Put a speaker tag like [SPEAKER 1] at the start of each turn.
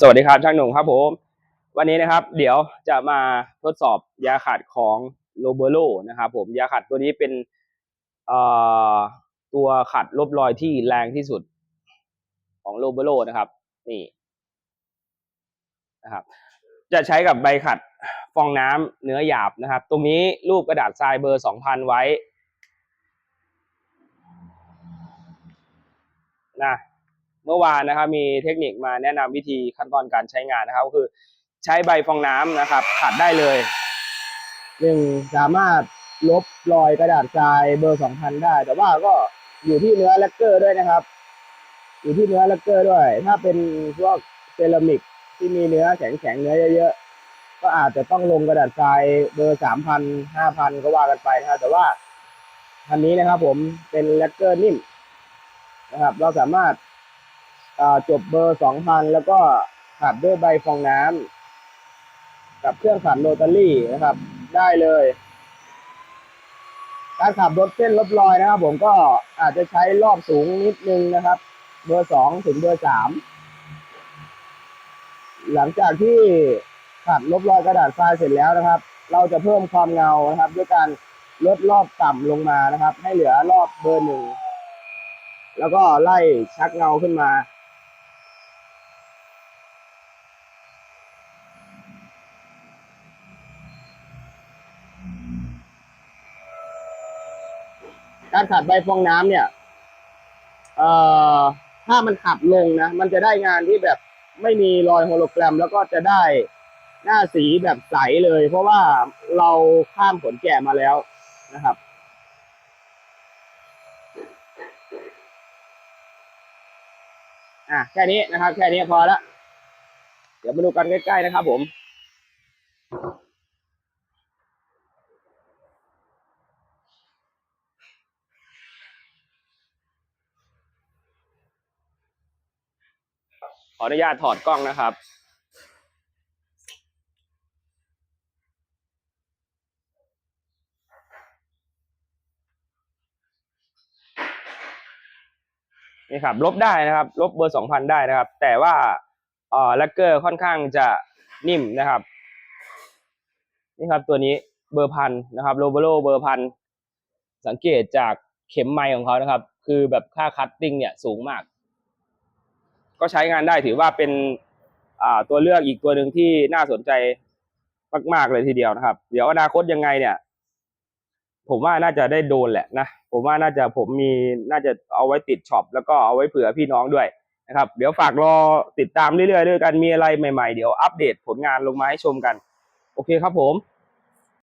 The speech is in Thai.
[SPEAKER 1] สวัสดีครับช่างหนุ่มครับผม วันนี้นะครับ เดี๋ยวจะมาทดสอบยาขัดของโ o เบโ o นะครับผมยาขัดตัวนี้เป็นตัวขัดลบรอยที่แรงที่สุดของโ o เบโ o นะครับ นี่นะครับ จะใช้กับใบขัดฟองน้ำเนื้อหยาบนะครับ ตรงนี้รูปกระดาษทรายเบอร์สองพันไว้นะ เมื่อวานนะครับมีเทคนิคมาแนะนำวิธีขั้นตอนการใช้งานนะครับก็คือใช้ใบฟองน้ำนะครับขัดได้เลย
[SPEAKER 2] หนึ่งสามารถลบรอยกระดาษทรายเบอร์สองพันได้ แต่ว่าก็อยู่ที่เนื้อแลกเกอร์ด้วยนะครับ อยู่ที่เนื้อแลกเกอร์ด้วย ถ้าเป็นพวกเซรามิกที่มีเนื้อแข็งๆเนื้อเยอะๆก็อาจจะต้องลงกระดาษทรายเบอร์สามพันห้าพันก็ว่ากันไปนะครับแต่ว่าอันนี้นะครับผมเป็นแลกเกอร์นิ่มนะครับ เราสามารถ จบเบอร์สองพันแล้วก็ขัดด้วยใบฟองน้ำกับเครื่องขัดโรตารี่นะครับ ได้เลย การขับรถเส้นลบรอยนะครับ ผมก็อาจจะใช้รอบสูงนิดนึงนะครับ เบอร์สองถึงเบอร์สามหลังจากที่ขัดลบรอยกระดาษทรายเสร็จแล้วนะครับ เราจะเพิ่มความเงานะครับ ด้วยการลดรอบต่ำลงมานะครับ ให้เหลือรอบเบอร์หนึ่งแล้วก็ไล่ชักเงาขึ้นมา การขัดใบฟองน้ำเนี่ย เอ่อถ้ามันขับลงนะ มันจะได้งานที่แบบไม่มีรอยโฮโลแกรม แล้วก็จะได้หน้าสีแบบใสเลย เพราะว่าเราข้ามขนแกะมาแล้วนะครับ อะแค่นี้นะครับ แค่นี้พอละ เดี๋ยวมาดูกันใกล้ๆนะครับผม
[SPEAKER 1] ขออนุญาตถอดกล้องนะครับ นี่ครับ ลบได้นะครับ ลบเบอร์สองพันได้นะครับ แต่ว่าเอ่อแลกเกอร์ค่อนข้างจะนิ่มนะครับ นี่ครับตัวนี้เบอร์พันนะครับโรเบโรเบอร์พันสังเกตจากเข็มไมค์ของเขานะครับ คือแบบค่าคัตติ้งเนี่ยสูงมาก ก็ใช้งานได้ถือว่าเป็นตัวเลือกอีกตัวหนึ่งที่น่าสนใจมากๆเลยทีเดียวนะครับ เดี๋ยวอนาคตยังไงเนี่ย ผมว่าน่าจะได้โดนแหละนะผมว่าน่าจะผมมีน่าจะเอาไว้ติดช็อปแล้วก็เอาไว้เผื่อพี่น้องด้วยนะครับ เดี๋ยวฝากรอติดตามเรื่อยๆด้วยกันมีอะไรใหม่ๆ เดี๋ยวอัปเดตผลงานลงมาให้ชมกัน โอเคครับผม